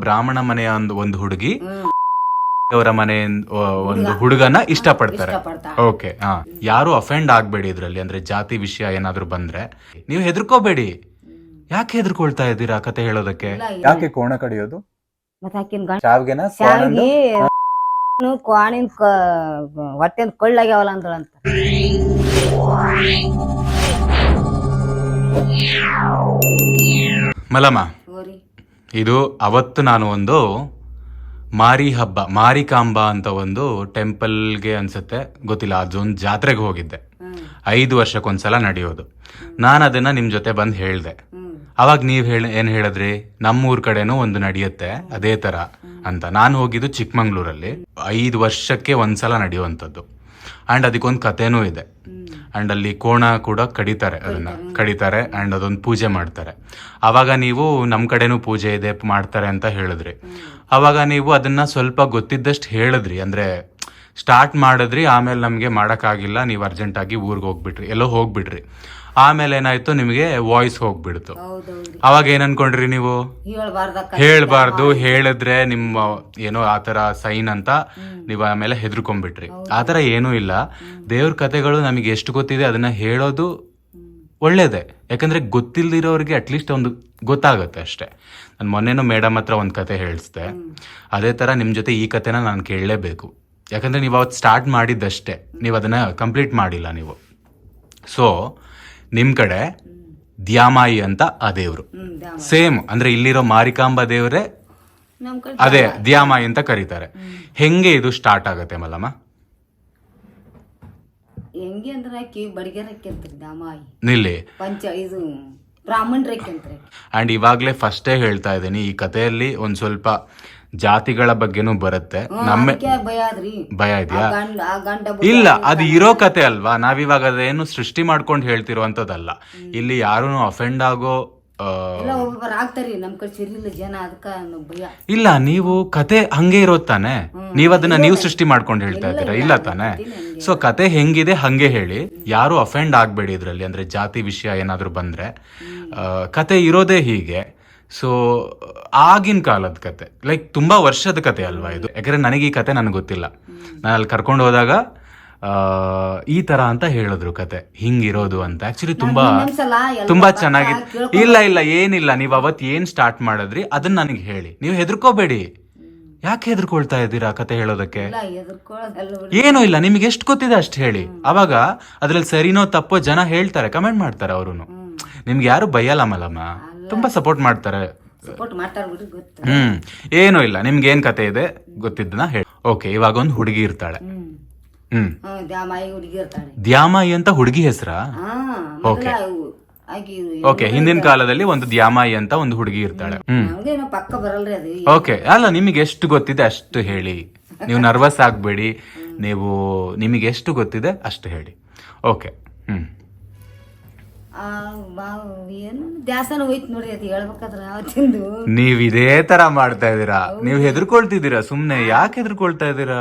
ಬ್ರಾಹ್ಮಣ ಮನೆಯ ಒಂದು ಒಂದು ಹುಡುಗಿ ಅವರ ಮನೆಯ ಒಂದು ಹುಡುಗನ ಇಷ್ಟ ಪಡ್ತಾರೆ ಓಕೆ ಹಾ ಯಾರು ಅಫೆಂಡ್ ಆಗ್ಬೇಡಿ ಇದ್ರಲ್ಲಿ ಅಂದ್ರೆ ಜಾತಿ ವಿಷಯ ಏನಾದ್ರು ಬಂದ್ರೆ ನೀವು ಹೆದರ್ಕೋಬೇಡಿ. ಯಾಕೆ ಹೆದರ್ಕೊಳ್ತಾ ಇದ್ದೀರಾ ಕತೆ ಹೇಳೋದಕ್ಕೆ. ಯಾಕೆ ಕೋಣ ಕಡಿಯೋದು? ಶಾವ್ಗೆನ? ಶಾವಿಗೆ ಕ್ವಾಣಿನ ಹೊಟ್ಟೆನ್ ಕೊಳ್ಳಾಗ್ಯಾವಲ್ಲ ಅಂದಳಂತ ಮಲಮ ಹೋರಿ ಇದು ಅವತ್ತು ನಾನು ಒಂದು ಮಾರಿ ಹಬ್ಬ, ಮಾರಿಕಾಂಬ ಅಂತ ಒಂದು ಟೆಂಪಲ್ಗೆ ಅನ್ಸುತ್ತೆ. ಗೊತ್ತಿಲ್ಲ, ಅದೊಂದು ಜಾತ್ರೆಗೆ ಹೋಗಿದ್ದೆ. ಐದು ವರ್ಷಕ್ಕೊಂದ್ಸಲ ನಡೆಯೋದು. ನಾನು ಅದನ್ನ ನಿಮ್ಮ ಜೊತೆ ಬಂದು ಹೇಳ್ದೆ. ಅವಾಗ ನೀವು ಹೇಳಿ, ಏನು ಹೇಳಿದ್ರಿ? ನಮ್ಮೂರ ಕಡೆನೂ ಒಂದು ನಡೆಯುತ್ತೆ, ಅದೇ ತರ ಅಂತ. ನಾನು ಹೋಗಿದ್ದು ಚಿಕ್ಕಮಂಗ್ಳೂರಲ್ಲಿ ಐದು ವರ್ಷಕ್ಕೆ ಒಂದ್ಸಲ ನಡೆಯುವಂಥದ್ದು. ಆ್ಯಂಡ್ ಅದಕ್ಕೊಂದು ಕಥೆನೂ ಇದೆ. ಅಂಡ್ ಅಲ್ಲಿ ಕೋಣ ಕೂಡ ಕಡಿತಾರೆ ಅದನ್ನ. ಕಡಿತಾರೆ. ಅಂಡ್ ಅದೊಂದು ಪೂಜೆ ಮಾಡ್ತಾರೆ. ಅವಾಗ ನೀವು ನಮ್ಮ ಕಡೆನೂ ಪೂಜೆ ಇದೆ ಮಾಡ್ತಾರೆ ಅಂತ ಹೇಳಿದ್ರಿ. ಅವಾಗ ನೀವು ಅದನ್ನ ಸ್ವಲ್ಪ ಗೊತ್ತಿದ್ದಷ್ಟು ಹೇಳಿದ್ರಿ. ಅಂದ್ರೆ ಸ್ಟಾರ್ಟ್ ಮಾಡಿದ್ರಿ ಆಮೇಲೆ ನಮಗೆ ಮಾಡೋಕ್ಕಾಗಿಲ್ಲ ನೀವು ಅರ್ಜೆಂಟ್ ಆಗಿ ಊರಿಗೆ ಹೋಗ್ಬಿಟ್ರಿ. ಎಲ್ಲೋ ಹೋಗ್ಬಿಟ್ರಿ. ಆಮೇಲೆ ಏನಾಯ್ತು? ನಿಮಗೆ ವಾಯ್ಸ್ ಹೋಗ್ಬಿಡ್ತು. ಅವಾಗ ಏನ್ ಅನ್ಕೊಂಡ್ರಿ ನೀವು? ಹೇಳ್ಬಾರ್ದು ಹೇಳಿದ್ರೆ ನಿಮ್ಮ ಏನೋ ಆತರ ಸೈನ್ ಅಂತ ನೀವು ಆಮೇಲೆ ಹೆದರ್ಕೊಂಡ್ಬಿಟ್ರಿ. ಆತರ ಏನೂ ಇಲ್ಲ. ದೇವ್ರ ಕತೆಗಳು ನಮಗೆ ಎಷ್ಟು ಗೊತ್ತಿದೆ ಅದನ್ನ ಹೇಳೋದು ಒಳ್ಳೇದೆ. ಯಾಕಂದ್ರೆ ಗೊತ್ತಿಲ್ದಿರೋರಿಗೆ ಅಟ್ಲೀಸ್ಟ್ ಒಂದು ಗೊತ್ತಾಗುತ್ತೆ ಅಷ್ಟೇ. ನಾನು ಮೊನ್ನೆನೂ ಮೇಡಮ್ ಹತ್ರ ಒಂದು ಕತೆ ಹೇಳಿಸ್ದೆ. ಅದೇ ತರ ನಿಮ್ಮ ಜೊತೆ ಈ ಕತೆನ ನಾನು ಕೇಳಲೇಬೇಕು. ಯಾಕಂದ್ರೆ ನೀವು ಅವತ್ತು ಸ್ಟಾರ್ಟ್ ಮಾಡಿದ್ದಷ್ಟೇ. ನೀವು ಅದನ್ನ ಕಂಪ್ಲೀಟ್ ಮಾಡಿಲ್ಲ ನೀವು. ಸೊ ನಿಮ್ ಕಡೆ ದ್ಯಾಮಾಯಿ ಅಂತ ಆ ದೇವ್ರು. ಸೇಮ್ ಅಂದ್ರೆ ಇಲ್ಲಿರೋ ಮಾರಿಕಾಂಬ ದೇವ್ರೆ ಅದೇ ದ್ಯಾಮಾಯಿ. ಅಂತ ಕರೀತಾರೆ. ಹೆಂಗೆ ಇದು ಸ್ಟಾರ್ಟ್ ಆಗತ್ತೆ ಮಲ್ಲಮ್ಮ? ಹೆಂಗೆ ಅಂದ್ರೆ ಆಕಿ ನಿಲ್ಲಿ. ಪಂಚ ಇದು ಅಂಡ್ ಇವಾಗ್ಲೇ ಫಸ್ಟೇ ಹೇಳ್ತಾ ಇದ್ದೀನಿ ಈ ಕಥೆಯಲ್ಲಿ ಒಂದ್ ಸ್ವಲ್ಪ ಜಾತಿಗಳ ಬಗ್ಗೆನೂ ಬರುತ್ತೆ. ನಮ್ಮ ಭಯ ಆದ್ರಿ. ಭಯ ಆ ಇದೆಯಾ ಗಂಡ ಆ ಗಂಡ ಇಲ್ಲ ಅದು ಇರೋ ಕತೆ ಅಲ್ವಾ? ನಾವಿವಾಗ ಅದೇನು ಸೃಷ್ಟಿ ಮಾಡ್ಕೊಂಡು ಹೇಳ್ತಿರುವಂತದಲ್ಲ ಇಲ್ಲಿ ಯಾರೂ ಅಫೆಂಡ್ ಆಗೋ ಆ, ಎಲ್ಲ ಒಬ್ಬೊಬ್ಬರು ಆಗ್ತಾರಿ ನಮ್ ಕಡೆ ಸರಿಯಿಲ್ಲ ಜನ ಅದಕ್ಕ ನಮ್ಗ್ ಭಯ. ಇಲ್ಲ ನೀವು ಕತೆ ಹಂಗೆ ಇರೋದ್ ತಾನೆ? ನೀವ್ ಅದನ್ನ ನೀವು ಸೃಷ್ಟಿ ಮಾಡ್ಕೊಂಡು ಹೇಳ್ತಾ ಇದ್ದೀರಾ? ಇಲ್ಲ ತಾನೆ? ಸೊ ಕತೆ ಹೆಂಗಿದೆ ಹಂಗೆ ಹೇಳಿ. ಯಾರು ಅಫೆಂಡ್ ಆಗ್ಬೇಡಿ ಇದ್ರಲ್ಲಿ ಅಂದ್ರೆ ಜಾತಿ ವಿಷಯ ಏನಾದ್ರು ಬಂದ್ರೆ. ಆ, ಕತೆ ಇರೋದೇ ಹೀಗೆ. ಸೊ ಆಗಿನ ಕಾಲದ ಕತೆ ಲೈಕ್ ತುಂಬಾ ವರ್ಷದ ಕತೆ ಅಲ್ವಾ ಇದು? ಯಾಕಂದ್ರೆ ನನಗೆ ಈ ಕತೆ ನನಗೆ ಗೊತ್ತಿಲ್ಲ. ನಾನು ಅಲ್ಲಿ ಕರ್ಕೊಂಡು ಹೋದಾಗ ಆ, ಈ ತರ ಅಂತ ಹೇಳಿದ್ರು ಕತೆ. ಹಿಂಗಿರೋದು ಅಂತ. ಆಕ್ಚುಲಿ ತುಂಬಾ ತುಂಬಾ ಚೆನ್ನಾಗಿ ಚೆನ್ನಾಗಿತ್ತು. ಇಲ್ಲ ಇಲ್ಲ ಏನಿಲ್ಲ. ನೀವು ಅವತ್ ಏನ್ ಸ್ಟಾರ್ಟ್ ಮಾಡಿದ್ರಿ ಅದನ್ನ ನನಗೆ ಹೇಳಿ. ನೀವು ಹೆದರ್ಕೋಬೇಡಿ. ಯಾಕೆ ಹೆದರ್ಕೊಳ್ತಾ ಇದ್ದೀರಾ ಕತೆ ಹೇಳೋದಕ್ಕೆ. ಏನೂ ಇಲ್ಲ. ನಿಮ್ಗೆ ಎಷ್ಟು ಗೊತ್ತಿದೆ ಅಷ್ಟು ಹೇಳಿ. ಅವಾಗ ಅದ್ರಲ್ಲಿ ಸರಿನೋ ತಪ್ಪೋ ಜನ ಹೇಳ್ತಾರೆ ಕಮೆಂಟ್ ಮಾಡ್ತಾರೆ ಅವರು ನಿಮ್ಗೆ ಯಾರು ಬೈಯಲ್ಲ ಮಲ್ಲಮ್ಮ ತುಂಬಾ ಸಪೋರ್ಟ್ ಮಾಡ್ತಾರೆ. ಸಪೋರ್ಟ್ ಮಾಡ್ತಾರ ಗೊತ್ತು. ಹ್ಮ್. ಏನು ಇಲ್ಲ ನಿಮ್ಗೆ ಏನ್ ಕತೆ ಇದೆ ಗೊತ್ತಿದ್ದನ್ನ ಹೇಳಿ. ಓಕೆ ಇವಾಗ ಒಂದು ಹುಡುಗಿ ಇರ್ತಾಳೆ. ಹ್ಮ್. ದ್ಯಾಮಾಯಿ ಹುಡುಗಿ ಇರ್ತಾಳೆ. ದ್ಯಾಮಾಯಿ ಅಂತ ಹುಡುಗಿ ಹೆಸರಾ? ಹಾ ಮೊದಲ ಅವು ಆಕಿ ಓಕೆ ಹಿಂದಿನ ಕಾಲದಲ್ಲಿ ಒಂದು ದ್ಯಾಮಾಯಿ ಅಂತ ಒಂದು ಹುಡುಗಿ ಇರ್ತಾಳೆ. ಹ್ಮ್. ನಮ್ಗೇನೋ ಪಕ್ಕ ಬರಲ್ರಿ ಅದು ಓಕೆ ಅಲ್ಲ ನಿಮಗೆ ಎಷ್ಟು ಗೊತ್ತಿದೆ ಅಷ್ಟು ಹೇಳಿ. ನೀವು ನರ್ವಸ್ ಆಗ್ಬೇಡಿ. ನೀವು ನಿಮಗೆ ಎಷ್ಟು ಗೊತ್ತಿದೆ ಅಷ್ಟು ಹೇಳಿ. Okay hmm. ಏನು? ದ್ಯಾಸನ ಹೋಯ್ತು ನೋಡ್ರಿ ಅದು ಹೇಳ್ಬೇಕಾದ್ರ ಅವತ್ತಿಂದು ನೀವ್ ಇದೇ ತರ ಮಾಡ್ತಾ ಇದೀರಾ ನೀವು ಹೆದರ್ಕೊಳ್ತಿದ್ದೀರಾ? ಸುಮ್ನೆ ಯಾಕೆ ಹೆದರ್ಕೊಳ್ತಾ ಇದ್ದೀರಾ?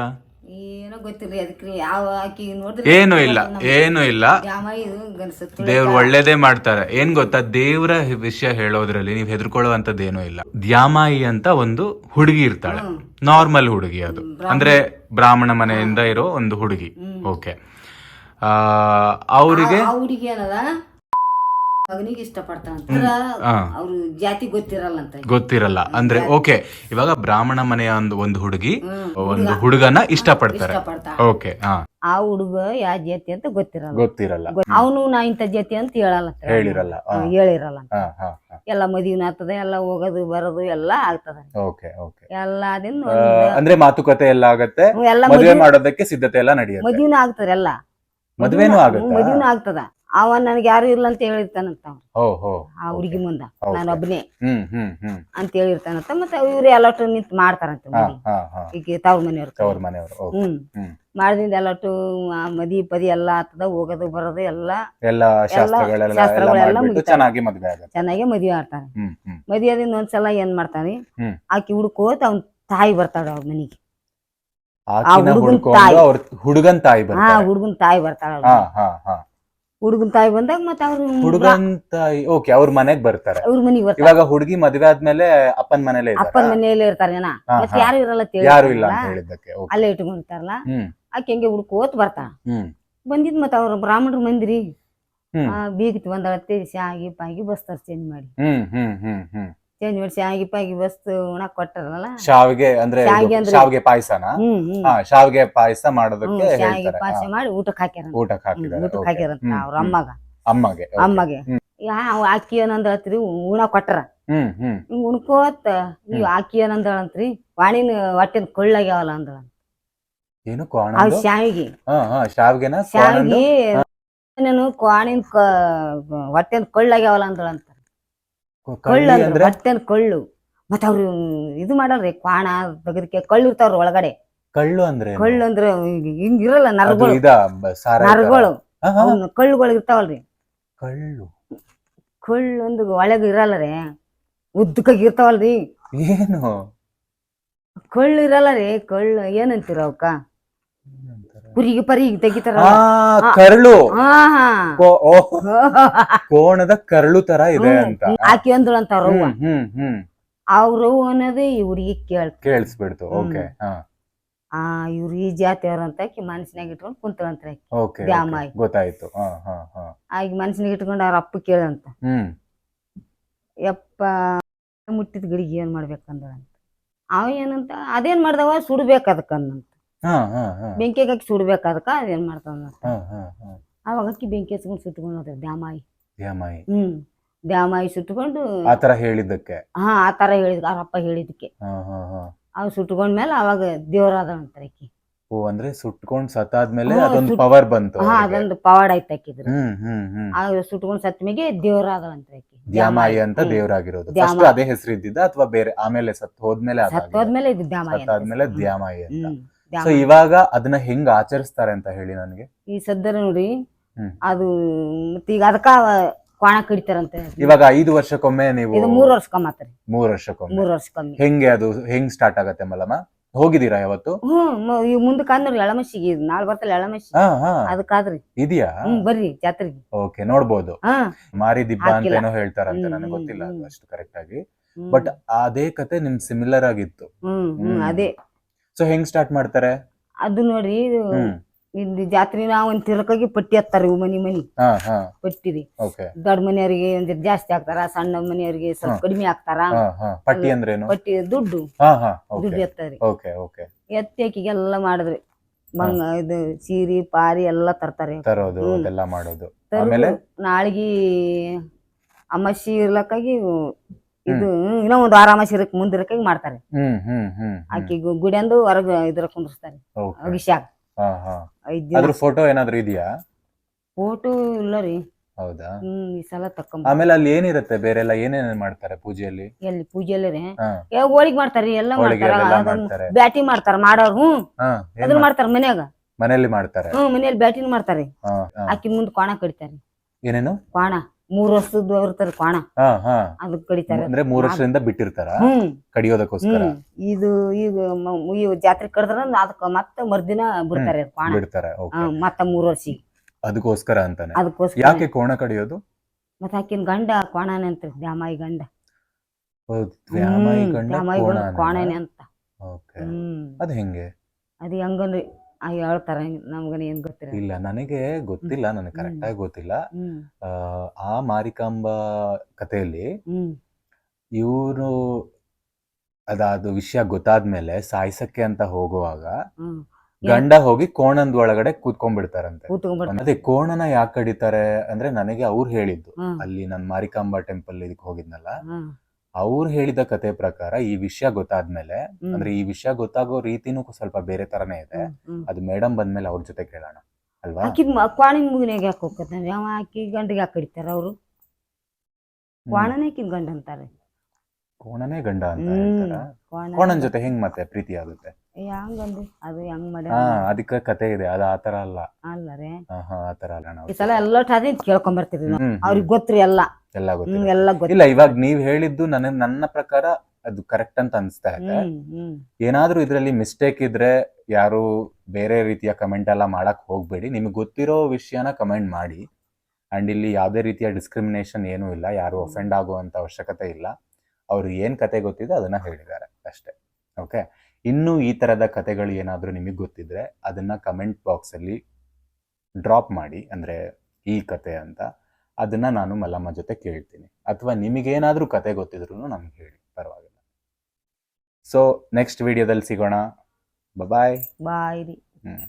ಏನೋ ಗೊತ್ತಿಲ್ಲ ಅದಕ್ಕೆ ಯಾವ ಆಕಿ ನೋಡಿದ್ರೆ ಏನು ಇಲ್ಲ ಏನೂ ಇಲ್ಲ. ದೇವ್ರ ದೇವ್ರು ಒಳ್ಳೇದೇ ಮಾಡ್ತಾರೆ. ಏನ್ ಗೊತ್ತಾ? ದೇವ್ರ ವಿಷಯ ಹೇಳೋದ್ರಲ್ಲಿ ನೀವ್ ಹೆದರ್ಕೊಳ್ಳುವಂತದ್ದು ಏನೂ ಇಲ್ಲ. ದ್ಯಾಮಾಯಿ ಅಂತ ಒಂದು ಹುಡುಗಿ ಇರ್ತಾಳೆ. ನಾರ್ಮಲ್ ಹುಡುಗಿ ಅದು. ಅಂದ್ರೆ ಬ್ರಾಹ್ಮಣ ಮನೆಯಿಂದ ಇರೋ ಒಂದು ಹುಡುಗಿ. ಓಕೆ. ಅವರಿಗೆ ಆ ಹುಡುಗಿ ಏನದ? ಮಗನಿಗೆ ಇಷ್ಟಪಡ್ತಾನಂತ. ಅವ್ರು ಜಾತಿ ಗೊತ್ತಿರಲ್ಲ ಅಂತ. ಗೊತ್ತಿರಲ್ಲ. ಅಂದ್ರೆ ಓಕೆ ಇವಾಗ ಬ್ರಾಹ್ಮಣ ಮನೆಯ ಒಂದು ಒಂದು ಹುಡುಗಿ ಒಂದು ಹುಡುಗನ ಇಷ್ಟಪಡ್ತಾರೆ. ಓಕೆ ಆ. ಹುಡುಗ ಯಾವ ಜಾತಿ ಅಂತ ಗೊತ್ತಿರಲ್ಲ. ಗೊತ್ತಿರಲ್ಲ. ಅವನು ನಾ ಇಂತ ಜಾತಿ ಅಂತ ಹೇಳಲ್ಲ ಹೇಳಿರಲ್ಲ. ಹೇಳಿರಲ್ಲ ಎಲ್ಲ ಮದುವೆ ಆಗ್ತದ ಎಲ್ಲ ಹೋಗೋದು ಬರೋದು ಎಲ್ಲ ಆಗ್ತದ. Okay okay. ಎಲ್ಲದಿಂದ ಅಂದ್ರೆ ಮಾತುಕತೆ ಎಲ್ಲ ಆಗತ್ತೆ ಎಲ್ಲ ಮದುವೆ ಮಾಡೋದಕ್ಕೆ ಸಿದ್ಧತೆ ಎಲ್ಲ ನಡೆಯುತ್ತೆ. ಮದುವೆನೂ ಆಗ್ತದೆ ಎಲ್ಲ. ಮದುವೆನೂ ಆಗುತ್ತೆ? ಮದುವೆನೂ ಆಗ್ತದ. ಅವ ನನಗೆ ಯಾರು ಇಲ್ಲ ಅಂತ ಹೇಳಿರ್ತಾನಂತ ಆ ಹುಡುಗಿ ಮುಂದ. ನಾನು ಒಬ್ಬನೇ ಅಂತ ಹೇಳಿರ್ತಾನಂತ. ಮತ್ತೆ ಇವ್ರು ಎಲ್ಲಟು ನಿಂತ್ ಮಾಡ್ತಾರಂತ ಈಗ ತವ್ರ ಮನೆಯವ್ರ ಹ್ಮ್. ಮಾಡಿದ ಮಾಡ್ದಿಂದ ಎಲ್ಲಟು ಮದಿ ಪದಿ ಎಲ್ಲ ಆಗ್ತದ ಹೋಗೋದು ಬರೋದು ಎಲ್ಲ. ಎಲ್ಲ ಶಾಸ್ತ್ರಗಳೆಲ್ಲ. ಚೆನ್ನಾಗಿ ಮದ್ವೆ ಹ್ಮ್ ಮದುವೆದಿಂದ ಒಂದ್ಸಲ ಏನ್ ಮಾಡ್ತಾನೆ. ಆಕಿ ಹುಡುಕೋತ ಅವ್ನ ತಾಯಿ ಬರ್ತಾಳ ಅವ್ರ ಮನಿಗೆ. ಹುಡುಗನ್ ತಾಯಿ. ಹುಡುಗನ್ ತಾಯಿ ಬರ್ತಾಳ. ಹುಡುಗನ ತಾಯಿ ಬಂದಾಗ ಮತ್ತೆ ಅವ್ರ ಹುಡುಗನ್ ತಾಯಿ ಓಕೆ ಅವ್ರ ಮನೆಗ್ ಬರ್ತಾರೆ. ಅವ್ರ ಮನೆಗೆ ಬರ್ತಾರೆ. ಇವಾಗ ಹುಡುಗಿ ಮದ್ವೆ ಆದ್ಮೇಲೆ ಅಪ್ಪನ ಮನೇಲೆ ಅಪ್ಪನ ಮನೆಯಲ್ಲೇ ಇರ್ತಾರೆ ಜನ. ಹಾ, ಮತ್ತೆ ಯಾರು ಇರಲ್ಲ ಅಂತ ಯಾರು ಇಲ್ಲ ಹೇಳಿದ್ದಕ್ಕೆ. ಅಲ್ಲೇ ಇಟ್ಕೊಂಡಿರ್ತಾರಲ್ಲ ಹ್ಮ್. ಆಕೆ ಹಂಗೆ ಹುಡ್ಕೋತ್ ಬರ್ತಾಳ? ಹ್ಮ್. ಬಂದಿದ್ ಮತ್ತೆ ಅವ್ರ ಬ್ರಾಹ್ಮಣರು ಮಂದಿರಿ. ಹ್ಮ್. ಬೀಗತ್ ಒಂದಳತ್ತೆ ಶಾಗಿ ಪಾಗಿ ಬಸ್ತಾರ ಚೇಂಜ್ ಮಾಡಿ. ಹ್ಮ್ ಹ್ಮ್ ಹ್ಮ್ ಹ್ಮ್. ಚೇಂಜ್ ಮಾಡಿ ಶಾಗಿ ಪಾಗಿ ಬಸ್ತು ಉಣಕ್ ಕೊಟ್ಟಾರಲ್ಲ? ಶಾವಿಗೆ ಅಂದ್ರೆ ಶಾವಿಗೆ ಅಂದ್ರೆ- ಶಾವಿಗೆ ಪಾಯಸನ? ಹ್ಮ್ ಶಾವಿಗೆ ಪಾಯಸ ಹ್ಮ್ ಮಾಡೋದಕ್ಕೆ ಶಾವಿಗೆ ಹೇಳ್ತಾರೆ. ಪಾಶ ಹಾ, ಮಾಡಿ ಊಟಕ್ಕೆ ಹಾಕ್ಯಾರ. ಊಟಕ್ಕೆ ಹಾಕಿದ್ದಾರೆ. ಊಟಕ್ಕೆ okay. ಹಾಕ್ಯಾರಂತ ಹ್ಮ್, ಅವ್ರ ಹ್ಮ್. ಅಮ್ಮಗ. ಅಮ್ಮಗೆ okay. ಅಮ್ಮಗೆ. ಯಾ ಅವ್ ಆಕಿ ಏನಂದ ಹೇಳ್ತೀರಿ ಉಣ ಕೊಟ್ಟಾರ. ಹ್ಮ್ ಹ್ಮ್. ಹಿಂಗ್ ಉಣ್ಕೋತ ಇವ್ ಆಕಿ ಏನಂದಳಂತ್ರಿ ವಾಣಿನ ಹೊಟ್ಟೆನ್ ಕೊಳ್ಳಾಗ್ಯಾವಲ್ಲ ಅಂದಳ ಏನು ಅವ್ ಕೋಣಂದು ಶಾವಿಗೆ. ಹಾ ಹಾ ಶಾವಿಗೆನ? ಕೋಣಂದು? ಶಾವಿಗೆ ನಾನು ಕ್ವಾಣಿನ ಹೊಟ್ಟೆನ್ ಕೊಳ್ಳಾಗ್ಯಾವಲ್ಲ ಅಂದಳಂತ. ಕೊಳ್ಳು ಕಳ್ಳಿ ಅಂದ್ರ? ಹೊಟ್ಟೆನ್ ಕೊಳ್ಳು. ಮತ್ತ ಅವ್ರು ಇದು ಮಾಡಲ್ರಿ ಕ್ವಾಣ ತೆಗದಕ್ಕೆ ಕಳ್ಳು ಇರ್ತಾವ್ರ ಒಳಗಡೆ. ಕಳ್ಳು ಅಂದ್ರೆ? ಕಳ್ಳು ಅಂದ್ರೆ ಹಿಂಗ್- ಇರಲ್ಲ ನರಗಳು? ನರಗಳು. ಕಳ್ಳುಗಳು ಇರ್ತಾವಲ್ರಿ. ಕಳ್ಳು. ಕಳ್ಳು ಒಂದು ಒಳಗ ಇರಲ್ಲ ರೀ. ಉದ್ದಕ್ಕಾಗಿ ಇರ್ತಾವಲ್ರಿ. ಏನು? ಕಳ್ಳು ಇರಲ್ಲ ರೀ ಕಳ್ಳು ಏನಂತೀರ ಅವಕ್ಕ? ಕುರಿಗೆ ಪರಿಗೆ ತೆಗಿತಾರ ಆ ಕರಳು. ಹಾ ಹಾ. ಕೋ- ಓ, ಕೋಣದ ಕರಳು ತರ ಇದೆ ಅಂತ. ಆಕಿ ಅಂದಳು ಅಂತ ಅವ್ರ ಹ್ಮ್ ಹ್ಮ್ ಹ್ಮ್. ಅವ್ರ ಅನ್ನೋದು ಇವ್ರಿಗೆ ಕೇಳ್ತ. ಕೇಳಿಸ್ಬಿಡ್ತು ಹ್ಮ್. ಓಕೆ ಆ ಇವ್ರು ಈ ಜಾತಿಯವ್ರ ಅಂತ ಆಕಿ ಮನ್ಸಿನಾಗ ಇಟ್ಕೊಂಡು ಕುಂತಳಂತ ಆಕಿ. ಓಕೆ ದ್ಯಾಮಾಯಿ. ಗೊತ್ತಾಯ್ತು ಹಾ ಹಾ ಹಾ. ಆಗ ಮನ್ಸಿನಾಗ ಇಟ್ಕೊಂಡು ಅವ್ರ ಅಪ್ಪ ಕೇಳಂತ. ಹ್ಮ್. ಯಪ್ಪ ಮುಟ್ಟಿದ ಗಡಿಗೆ ಏನ್ ಮಾಡ್ಬೇಕಂದ್ರಂತ ಅವ ಏನಂತ ಅದೇನ್ ಮಾಡ್ದವ ಸುಡ್ಬೇಕು ಅದಕ್ಕಂದಂತ ಬೆಂಕಿಗೆ ಹಾಕಿ ಸುಡ್ಬೇಕು ಅದಕ್ಕ ಅದೇನ್ ಮಾಡ್ತಾವ ಹಾ ಹಾ ಹಾ. ಅವಾಗ ಅಕ್ಕಿ ಬೆಂಕಿ ಹಚ್ಕೊಂಡು ಸುಟ್ಕೊಂಡು ಹೋದ್ರೆ ದ್ಯಾಮಾಯಿ. ದ್ಯಾಮಾಯಿ. ಹ್ಮ್ ದ್ಯಾಮಾಯಿ ಸುಟ್ಕೊಂಡು ಆತರ ಹೇಳಿದ್ದಕ್ಕೆ? ಹಾ ಆ ತರ ಹೇಳಿದ್ ಅವರಪ್ಪ ಹೇಳಿದಕ್ಕೆ ಅವ್ ಸುಟ್ಕೊಂಡ್ಮೇಲೆ ಅವಾಗ ದೇವರಾದ ಅಂತ ಆಕಿ ಓ ಅಂದ್ರೆ ಸುಟ್ಕೊಂಡ್ ಸತ್ತಾದ್ಮೇಲೆ ಅದೊಂದು ಪವರ್ ಬಂತು ಹಾ. ಅದೊಂದು ಪವರ್ ಆಯ್ತು ಹ್ಮ್ ಆಗ ಸುಟ್ಕೊಂಡ್ ಸತ್ತ ಮೇಲೆ ದೇವರಾದ ಅಂತ ಆಕಿ ದ್ಯಾಮಾಯಿ ಅಂತ ದೇವರಾಗಿರೋದು ಫಸ್ಟ್ ಅದೇ ಹೆಸರು ಇದ್ದಿದ್ದ ಅಥವಾ ಬೇರೆ ಆಮೇಲೆ ಸತ್ ಹೋದ್ಮೇಲೆ ಸತ್? ಹೋದ್ಮೇಲೆ ಇದು ದ್ಯಾಮಾಯಿ ಅಂತ. ಸತ್ತಾದ್ಮೇಲೆ. ದ್ಯಾಮಾಯಿ ಅಂತ. ಸೊ ಇವಾಗ ಅದನ್ನ ಹೆಂಗ್ ಆಚರಿಸ್ತಾರೆ ಅಂತ ಹೇಳಿ ನನಗೆ? ಈ ಸದ್ಯ ನೋಡಿ ಹ್ಮ್. ಅದು ಮತ್ತೀಗ ಈಗ ಅದಕ್ಕ ಕ್ವಾಣ ಕಡಿತಾರಂತೆ. ಇವಾಗ ಐದು ವರ್ಷಕ್ಕೊಮ್ಮೆ ನೀವು ಇದು ಮೂರ್ ವರ್ಷ ಕಮ್ಮತ್ರಿ ಮೂರ್ ವರ್ಷಕ್ಕೊಮ್ಮೆ. ಮೂರ್ ವರ್ಷಕ್ಕೊಮ್ಮೆ. ಕಮ್ಮಿ ಹೆಂಗೆ ಅದು ಹೆಂಗ್ ಸ್ಟಾರ್ಟ್ ಆಗತ್ತೆ ಮಲ್ಲಮ್ಮ? ಹೋಗಿದ್ದೀರಾ ಯಾವತ್ತು? ಹ್ಮ್ ಮ- ಈ ಮುಂದಕ್ಕೆ ಅಂದ್ರಿ ಎಳಮಸಿಗೆ ನಾಳೆ ಬರ್ತಲ್ಲ ಎಳಮಸಿ ಹಾ ಹಾ. ಅದಕ್ಕಾದ್ರಿ. ಇದೆಯಾ? ಹ್ಮ್ ಬರ್ರಿ ಜಾತ್ರೆಗೆ. ಓಕೆ ನೋಡ್ಬೋದು. ಹಾ. ಮಾರಿ ದಿಬ್ಬ ಅಂತ ಹಾಕಿಲ್ಲ. ಏನೋ ಹೇಳ್ತಾರಂತೆ ಹ್ಮ್, ನನಗೆ ಹ್ಮ್, ಗೊತ್ತಿಲ್ಲ ಅದು ಹ್ಮ್. ಅಷ್ಟು ಕರೆಕ್ಟ್ ಆಗಿ. ಹ್ಮ್. ಬಟ್ ಅದೇ ಕತೆ ನಿಮ್ ಸಿಮಿಲರ್ ಆಗಿತ್ತು. ಹ್ಮ್ ಹ್ಮ್ ಹ್ಮ್. ಅದೇ. ಸೊ ಹೆಂಗ್ ಸ್ಟಾರ್ಟ್ ಮಾಡ್ತಾರೆ? ಅದು ನೋಡ್ರಿ ಇದು ಇಲ್ಲಿ ಜಾತ್ರೆ ನಾವು ಒಂದ್ ತಿರ್ಕಾಗಿ ಪಟ್ಟಿ ಹತ್ತಾರ ಇವು ಮನಿ ಮನಿ. ಹಾ ಹಾ. ಪಟ್ಟಿ ರೀ ಓಕೆ ದೊಡ್ಡ ಮನೆಯವರಿಗೆ ಒಂದ್ ಜಾಸ್ತಿ ಹಾಕ್ತಾರ ಸಣ್ಣ ಮನೆಯವರಿಗೆ ಸ್ವಲ್ಪ ಹಾ. ಕಡಿಮೆ ಹಾಕ್ತಾರ. ಹಾ ಹಾ. ಪಟ್ಟಿ ಅಂದ್ರೇನು? ಪಟ್ಟಿ ದುಡ್ಡು. ಹಾ ಹಾ. ದುಡ್ಡು ಎತ್ತಾರಿ. ಓಕೆ ಓಕೆ ಎತ್ತಿ ಆಕಿಗೆಲ್ಲ ಮಾಡಿದ್ರಿ. ಬಂಗ ಇದು ಸೀರಿ ಪಾರಿ ಎಲ್ಲ ತರ್ತಾರೆ. ತರೋದು ಹ್ಮ್. ಅದೆಲ್ಲ ಮಾಡೋದು. ಆಮೇಲೆ? ನಾಳಿಗಿ ಅಮಾಸಿ ಇರ್ಲಕ್ಕಾಗಿ ಇದು ಇನ್ನೂ ಒಂದು ಆರಾಮ ಶಿರಕ್ ಮುಂದಿರಕ್ಕಾಗಿ ಮಾಡ್ತಾರೆ. ಆಕಿ ಗುಡಿಯಂದು ಹೊರಗ ಇದ್ರ ಕುಂದಿರ್ತಾರೆ ಅಭಿಷೇಕ್. ಅದ್ರ ಫೋಟೋ ಏನಾದ್ರು ಇದೆಯಾ? ಫೋಟೋ ಇಲ್ಲ ರೀ. ಹೌದಾ? ಹ್ಮ್ ಈ ಸಲ ತಕ್ಕ ಆಮೇಲೆ ಅಲ್ಲಿ ಏನಿರುತ್ತೆ? ಬೇರೆ ಎಲ್ಲ ಏನೇನ್ ಮಾಡ್ತಾರೆ ಪೂಜೆಯಲ್ಲಿ? ಎಲ್ಲಿ? ಪೂಜೆಯಲ್ಲಿ ರೀ. ಹೋಳಿಗೆ ಮಾಡ್ತಾರೆ ಎಲ್ಲ ಮಾಡ್ತಾರ. ಬ್ಯಾಟಿ ಮಾಡ್ತಾರ ಮಾಡೋರು ಹ್ಮ್. ಅದನ್ನ ಮಾಡ್- ಮಾಡ್ತಾರ ಮನ್ಯಾಗ. ಮನೆಯಲ್ಲಿ ಮಾಡ್ತಾರೆ? ಹ್ಮ್ ಮನೆಯಲ್ಲಿ ಬ್ಯಾಟಿನ ಮಾಡ್ತಾರೆ. ಆಕಿ ಮುಂದ್ ಕೋಣ ಕಡಿತಾರೆ. ಏನೇನು? ಕ್ವಾಣ. ಮೂರ್ ವರ್ಷದ ಇರ್ತಾರ ಕ್ವಾಣ ಹಾ ಕಡಿತಾರ. ಅಂದ್ರೆ ಮೂರ್ ವರ್ಷದಿಂದ ಬಿಟ್ಟಿರ್ತಾರ? ಕಡಿಯೋದಕ್ಕೋಸ್ಕರ? ಇದು ಈಗ ಈ ಜಾತ್ರೆ ಕಡ್ದ್ರ ಅದಕ್ಕ ಮತ್ತ ಮರ್ದಿನ ಬಿಡ್ತಾರೆ ಕ್ವಾಣ ಬಿಡ್ತಾರೆ. ಮತ್ತ ಮೂರ್ ವರ್ಷ ಅದಕ್ಕೋಸ್ಕರ ಅಂತಾನೆ. ಅದಕ್ಕೋಸ್ಕರ. ಯಾಕೆ ಕೋಣ ಕಡಿಯೋದು? ಮತ್ತ ಆಕಿನ ಗಂಡ ಕ್ವಾಣನೆ ಅಂತ ದ್ಯಾಮಾಯಿ ಗಂಡ. ದ್ಯಾಮಾಯಿ ಗಂಡ ಕೋಣನೆ. ಕೋಣನ? ಕ್ವಾಣನೆ ಅಂತ ಅದ್ ಹೆಂಗೆ? ಅದು ಹೆಂಗನ್ರಿ ನಮ್ಗನ ಏನ್ ಗೊತ್ತಿರ ಇಲ್ಲ ನನಗೆ ಗೊತ್ತಿಲ್ಲ ನನಗೆ ಕರೆಕ್ಟ್ ಆಗಿ ಗೊತ್ತಿಲ್ಲ. ಹ್ಮ್. ಆ, ಆ ಮಾರಿಕಾಂಬ ಕಥೆಯಲ್ಲಿ ಹ್ಮ್. ಇವರು ಅದಾದ ವಿಷಯ ಗೊತ್ತಾದ್ಮೇಲೆ ಸಾಯ್ಸಕ್ಕೆ ಅಂತ ಹೋಗುವಾಗ ಹ್ಮ್. ಗಂಡ ಹೋಗಿ ಕೋಣಂದ್ ಒಳಗಡೆ ಕೂತ್ಕೊಂಡ್ಬಿಡ್ತಾರಂತೆ. ಕೂತ್ಕೊಂಡ್ಬಿಡ್ತಾರ. ಅದೇ ಕೋಣನ ಯಾಕೆ ಕಡಿತಾರೆ ಅಂದ್ರೆ ನನಗೆ ಅವ್ರು ಹೇಳಿದ್ದು. ಹ್ಮ್. ಅಲ್ಲಿ ನನ್ ಮಾರಿಕಾಂಬಾ ಟೆಂಪಲ್ ಇದಕ್ಕೆ ಹೋಗಿದ್ನಲ್ಲ. ಹ್ಮ್. ಅವ್ರು ಹೇಳಿದ ಕತೆ ಪ್ರಕಾರ ಈ ವಿಷಯ ಗೊತ್ತಾದ್ಮೇಲೆ. ಅಂದ್ರೆ ಈ ವಿಷಯ ಗೊತ್ತಾಗೋ ರೀತಿನೂ ಸ್ವಲ್ಪ ಬೇರೆ ತರನೇ ಇದೆ. ಅದು ಮೇಡಮ್ ಬಂದ್ಮೇಲೆ ಅವ್ರ ಜೊತೆ ಕೇಳೋಣ ಅಲ್ವಾ ಆಕಿ ಮ- ಕ್ವಾಣಿನ ಮುಗಿನಾಗ ಯಾಕೆ ಹೋಗ್ತಾನೆ ಅವ ಆಕಿ ಗಂಡಿಗೆ ಯಾಕೆ ಕಡಿತಾರ ಅವ್ರು. ಕ್ವಾಣನೇ ಗಂಡ ಅಂತಾರೆ ಕೋಣನೇ ಗಂಡ ಅಂತ. ಹೇಳ್ತಾರ ಕೋಣನ್ ಜೊತೆ ಹೆಂಗ್ ಮತ್ತೆ ಪ್ರೀತಿ ಆಗುತ್ತೆ ಹೆಂಗಂದು ಅದು? ಹೆಂಗ್ ಹಾ ಅದಕ್ಕ ಕತೆ ಇದೆ. ಅದು ಆತರ ಅಲ್ಲ. ಅಲ್ಲ ರೀ. ಹಾ ಹಾ ಆತರ ಅಲ್ಲ ನಾವು. ಸಲ ಎಲ್ಲ ಟಾದಿ ಹ್ಮ್, ಅವ್ರಿಗೆ ಗೊತ್ತ್ರಿ ಎಲ್ಲ. ಎಲ್ಲ ಹ್ಮ್ ಗೊತ್ತಿಲ್ಲ ಎಲ್ಲ ಗೊತ್ತ ಇಲ್ಲ ಇವಾಗ ನೀವ್ ಹೇಳಿದ್ದು ನನಗೆ ನನ್ನ ಪ್ರಕಾರ ಅದು ಕರೆಕ್ಟ್ ಅಂತ ಅನ್ಸ್ತಾ ಇದೆ. ಹ್ಮ್ ಹ್ಮ್. ಏನಾದ್ರೂ ಇದ್ರಲ್ಲಿ ಮಿಸ್ಟೇಕ್ ಇದ್ರೆ ಯಾರು ಬೇರೆ ರೀತಿಯ ಕಮೆಂಟ್ ಎಲ್ಲ ಮಾಡಕ್ ಹೋಗ್ಬೇಡಿ. ನಿಮ್ಗೆ ಗೊತ್ತಿರೋ ವಿಷಯನ ಕಮೆಂಟ್ ಮಾಡಿ. ಅಂಡ್ ಇಲ್ಲಿ ಯಾವುದೇ ರೀತಿಯ ಡಿಸ್ಕ್ರಿಮಿನೇಷನ್ ಏನೂ ಇಲ್ಲ. ಯಾರು ಅಫೆಂಡ್ ಆಗುವಂತ ಅವಶ್ಯಕತೆ ಇಲ್ಲ. ಅವ್ರು ಏನ್ ಕತೆ ಗೊತ್ತಿದೆ ಅದನ್ನ ಹೇಳಿದ್ದಾರೆ ಅಷ್ಟೇ. ಓಕೆ ಇನ್ನು ಈ ಥರದ ಕತೆಗಳು ಏನಾದರೂ ನಿಮಗೆ ಗೊತ್ತಿದ್ರೆ ಅದನ್ನು ಕಮೆಂಟ್ ಬಾಕ್ಸಲ್ಲಿ ಡ್ರಾಪ್ ಮಾಡಿ ಅಂದರೆ ಈ ಕತೆ ಅಂತ ಅದನ್ನು ನಾನು ಮಲ್ಲಮ್ಮ ಜೊತೆ ಕೇಳ್ತೀನಿ. ಅಥವಾ ನಿಮಗೇನಾದರೂ ಕತೆ ಗೊತ್ತಿದ್ರು ನಮ್ಗೆ ಹೇಳಿ ಪರವಾಗಿಲ್ಲ. ಸೊ ನೆಕ್ಸ್ಟ್ ವಿಡಿಯೋದಲ್ಲಿ ಸಿಗೋಣ. ಬಾಯ್ ಬಾಯ್ ರೀ. ಹ್ಮ್.